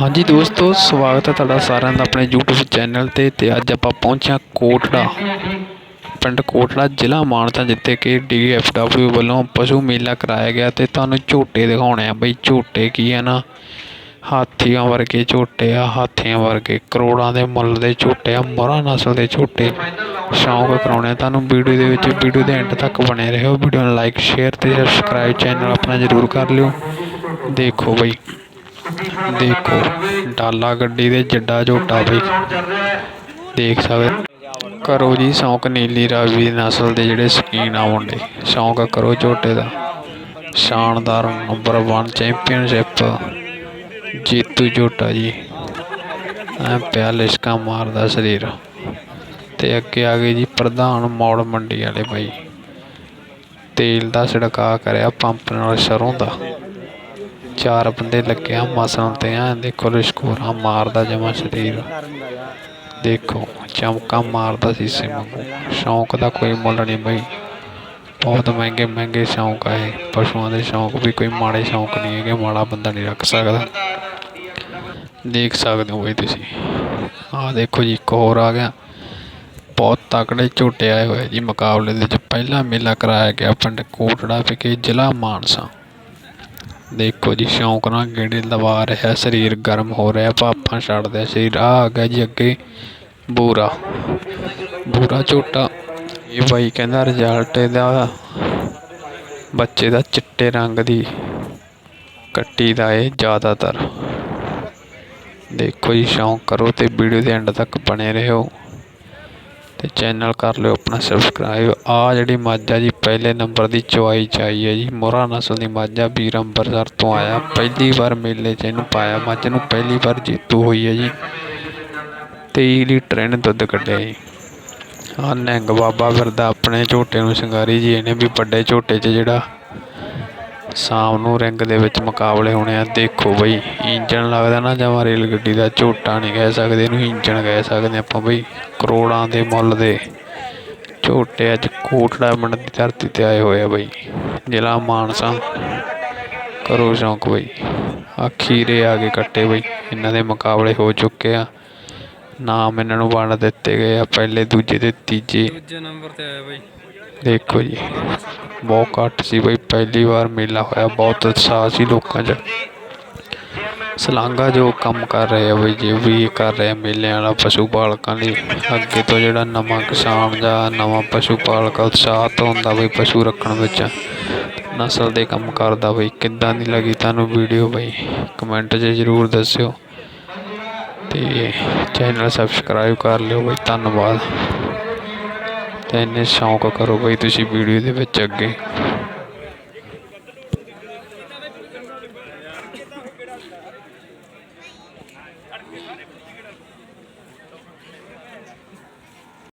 ਹਾਂਜੀ ਦੋਸਤੋ, ਸਵਾਗਤ ਹੈ ਤੁਹਾਡਾ ਸਾਰਿਆਂ ਦਾ ਆਪਣੇ YouTube ਚੈਨਲ ਤੇ ਤੇ ਅੱਜ ਆਪਾਂ ਪਹੁੰਚਿਆ ਕੋਟੜਾ, ਪਿੰਡ ਕੋਟੜਾ, ਜ਼ਿਲ੍ਹਾ ਮਾਨਸਾ, ਜਿੱਥੇ ਕਿ DFW ਵੱਲੋਂ ਪਸ਼ੂ ਮੇਲਾ ਕਰਾਇਆ ਗਿਆ ਤੇ ਤੁਹਾਨੂੰ ਝੋਟੇ ਦਿਖਾਉਣੇ ਆ ਬਈ ਝੋਟੇ ਕੀ ਆ ਨਾ। ਹਾਥੀਆਂ ਵਰਗੇ ਝੋਟੇ ਆ, ਹਾਥੀਆਂ ਵਰਗੇ, ਕਰੋੜਾਂ ਦੇ ਮੁੱਲ ਦੇ ਝੋਟੇ ਆ, ਮੋਹਰਾ ਨਸਲ ਦੇ ਝੋਟੇ ਸ਼ੌਂਕ ਕਰਾਉਣੇ ਆ। ਤੁਹਾਨੂੰ ਵੀਡੀਓ ਦੇ ਵਿੱਚ, ਵੀਡੀਓ ਦੇ ਐਂਡ ਤੱਕ ਬਣੇ ਰਹੋ। ਵੀਡੀਓ ਨੂੰ ਲਾਈਕ ਸ਼ੇਅਰ ਤੇ ਸਬਸਕ੍ਰਾਈਬ ਚੈਨਲ ਆਪਣਾ ਜ਼ਰੂਰ ਕਰ ਲਿਓ। ਦੇਖੋ ਬਈ। ਦੇਖੋ, ਡਾਲਾ ਗੱਡੀ ਦੇ ਜੱਡਾ ਝੋਟਾ ਬਈ। ਦੇਖ ਸਕਦੇ ਕਰੋ ਜੀ ਸ਼ੌਂਕ ਨੀਲੀ ਰਾਵੀ ਨਸਲ ਦੇ ਜਿਹੜੇ ਸ਼ਕੀਨ ਆ ਮੁੰਡੇ। ਸ਼ੌਂਕ ਕਰੋ ਝੋਟੇ ਦਾ। ਸ਼ਾਨਦਾਰ ਨੰਬਰ 1 ਚੈਂਪੀਅਨਸ਼ਿਪ ਜੀਤੂ ਝੋਟਾ ਜੀ। ਐ ਪਿਆ ਲਿਸ਼ਕਾ ਮਾਰਦਾ ਸਰੀਰ। ਤੇ ਅੱਗੇ ਆ ਗਏ ਜੀ ਪ੍ਰਧਾਨ ਮੌੜ ਮੰਡੀ ਵਾਲੇ ਬਾਈ। ਤੇਲ ਦਾ ਛਿੜਕਾ ਕਰਿਆ ਪੰਪ ਨਾਲ ਸਰੋਂ ਦਾ। ਚਾਰ ਬੰਦੇ ਲੱਗਿਆ ਮਸਣ ਤੇ ਆ ਦੇਖੋ ਲਿਸ਼ਕੋਰਾ ਮਾਰਦਾ ਜਮਾ ਸਰੀਰ। ਦੇਖੋ, ਚਮਕਾ ਮਾਰਦਾ ਸੀਸੇ ਵਾਂਗੂ ਸ਼ੌਂਕ ਦਾ ਕੋਈ ਮੁੱਲ ਨਹੀਂ ਬਈ। ਬਹੁਤ ਮਹਿੰਗੇ ਮਹਿੰਗੇ ਸ਼ੌਂਕ ਆ ਇਹ। ਪਸ਼ੂਆਂ ਦੇ ਸ਼ੌਂਕ ਵੀ ਕੋਈ ਮਾੜੇ ਸ਼ੌਂਕ ਨਹੀਂ ਹੈਗੇ, ਮਾੜਾ ਬੰਦਾ ਨਹੀਂ ਰੱਖ ਸਕਦਾ। ਦੇਖ ਸਕਦੇ ਹੋ ਬਈ ਤੁਸੀਂ। ਆਹ ਦੇਖੋ ਜੀ, ਇੱਕ ਹੋਰ ਆ ਗਿਆ। ਬਹੁਤ ਤਕੜੇ ਝੋਟੇ ਆਏ ਹੋਏ ਜੀ ਮੁਕਾਬਲੇ ਦੇ ਵਿੱਚ। ਪਹਿਲਾ ਮੇਲਾ ਕਰਾਇਆ ਗਿਆ ਪਿੰਡ ਕੋਟੜਾ ਵਿਖੇ ਜ਼ਿਲ੍ਹਾ ਮਾਨਸਾ। ਦੇਖੋ ਜੀ, ਸ਼ੌਂਕ ਨਾਲ ਗੇੜੇ ਲਵਾ ਰਿਹਾ, ਸਰੀਰ ਗਰਮ ਹੋ ਰਿਹਾ ਭਾਪਾਂ ਛੱਡਦੇ ਸਰੀਰ ਆ ਆ ਗਿਆ ਜੀ ਅੱਗੇ ਬੂਰਾ ਬੂਰਾ ਝੋਟਾ। ਇਹ ਬਾਈ ਕਹਿੰਦਾ ਰਿਜ਼ਲਟ ਇਹਦਾ ਬੱਚੇ ਦਾ ਚਿੱਟੇ ਰੰਗ ਦੀ ਕੱਟੀ ਦਾ ਇਹ ਜ਼ਿਆਦਾਤਰ। ਦੇਖੋ ਜੀ, ਸ਼ੌਂਕ ਕਰੋ ਤੇ ਵੀਡੀਓ ਦੇ ਐਂਡ ਤੱਕ ਬਣੇ ਰਹੋ। ਅਤੇ ਚੈਨਲ ਕਰ ਲਿਓ ਆਪਣਾ ਸਬਸਕ੍ਰਾਈਬ ਆਹ ਜਿਹੜੀ ਮੱਝ ਆ ਜੀ ਪਹਿਲੇ ਨੰਬਰ ਦੀ ਚੁਆਈ ਚ ਆਈ ਹੈ ਜੀ, ਮੋਹਰਾ ਨਸਲ ਦੀ ਮੱਝ ਆ ਵੀਰ ਅੰਬਰਸਰ ਤੋਂ ਆਇਆ। ਪਹਿਲੀ ਵਾਰ ਮੇਲੇ 'ਚ ਇਹਨੂੰ ਪਾਇਆ, ਮੱਝ ਨੂੰ ਪਹਿਲੀ ਵਾਰ ਜੇਤੂ ਹੋਈ ਹੈ ਜੀ। 23 ਲੀਟਰ ਇਹਨੇ ਦੁੱਧ ਕੱਢਿਆ ਜੀ। ਆ ਨਿਹੰਗ ਬਾਬਾ ਫਿਰਦਾ ਆਪਣੇ ਝੋਟੇ ਨੂੰ ਸ਼ਿੰਗਾਰੀ ਜੀ, ਇਹਨੇ ਵੀ ਵੱਡੇ ਝੋਟੇ 'ਚ ਜਿਹੜਾ ਸ਼ਾਮ ਨੂੰ ਰਿੰਗ ਦੇ ਵਿੱਚ ਮੁਕਾਬਲੇ ਹੋਣੇ ਆ, ਦੇਖੋ ਬਈ, ਇੰਜਣ ਲੱਗਦਾ ਨਾ ਜਮਾ ਰੇਲ ਗੱਡੀ ਦਾ, ਝੋਟਾ ਨਹੀਂ ਕਹਿ ਸਕਦੇ, ਇਹਨੂੰ ਇੰਜਣ ਕਹਿ ਸਕਦੇ ਆਪਾਂ ਬਈ, ਕਰੋੜਾਂ ਦੇ ਮੁੱਲ ਦੇ। ਝੋਟੇ ਅੱਜ ਕੋਟੜਾ ਪਿੰਡ ਦੀ ਧਰਤੀ ਤੇ ਆਏ ਹੋਏ ਆ ਬਈ। ਜ਼ਿਲ੍ਹਾ ਮਾਨਸਾ। ਕਰੋ ਸ਼ੌਂਕ ਬਈ। ਅਖੀਰੇ ਆ ਕੇ ਕੱਟੇ ਬਈ, ਇਹਨਾਂ ਦੇ ਮੁਕਾਬਲੇ ਹੋ ਚੁੱਕੇ ਆ। ਨਾਮ ਇਹਨਾਂ ਨੂੰ ਵੰਡ ਦਿੱਤੇ ਗਏ ਆ, ਪਹਿਲੇ, ਦੂਜੇ ਤੇ ਤੀਜੇ। ਦੂਜੇ ਨੰਬਰ ਤੇ ਆਇਆ ਬਾਈ। ਦੇਖੋ ਜੀ, ਬਹੁਤ ਘੱਟ ਸੀ ਬਈ, ਪਹਿਲੀ ਵਾਰ ਮੇਲਾ ਹੋਇਆ, ਬਹੁਤ ਉਤਸ਼ਾਹ ਸੀ ਲੋਕਾਂ 'ਚ। ਸਲਾਂਗਾ ਜੋ ਕੰਮ ਕਰ ਰਹੇ ਆ ਬਈ, ਜੇ ਵੀ ਕਰ ਰਹੇ ਆ, ਮੇਲਿਆਂ ਵਾਲਾ ਪਸ਼ੂ ਪਾਲਕਾਂ ਲਈ। ਅੱਗੇ ਤੋਂ ਜਿਹੜਾ ਨਵਾਂ ਕਿਸਾਨ ਜਾਂ ਨਵਾਂ ਪਸ਼ੂ ਪਾਲਕ ਉਤਸ਼ਾਹਤ ਹੁੰਦਾ ਬਈ, ਪਸ਼ੂ ਰੱਖਣ ਵਿੱਚ। ਨਸਲ ਦੇ ਕੰਮ ਕਰਦਾ ਬਈ, ਕਿੱਦਾਂ ਦੀ ਲੱਗੀ ਤੁਹਾਨੂੰ ਵੀਡੀਓ ਬਈ? ਕਮੈਂਟ 'ਚ ਜ਼ਰੂਰ ਦੱਸਿਓ। ਤੇ ਚੈਨਲ ਸਬਸਕ੍ਰਾਈਬ ਕਰ ਲਿਓ ਬਈ, ਧੰਨਵਾਦ। ਤੇ ਇੰਨੇ ਸ਼ੌਂਕ ਕਰੋ ਬਈ ਤੁਸੀਂ ਵੀਡੀਓ ਦੇ ਵਿੱਚ ਅੱਗੇ।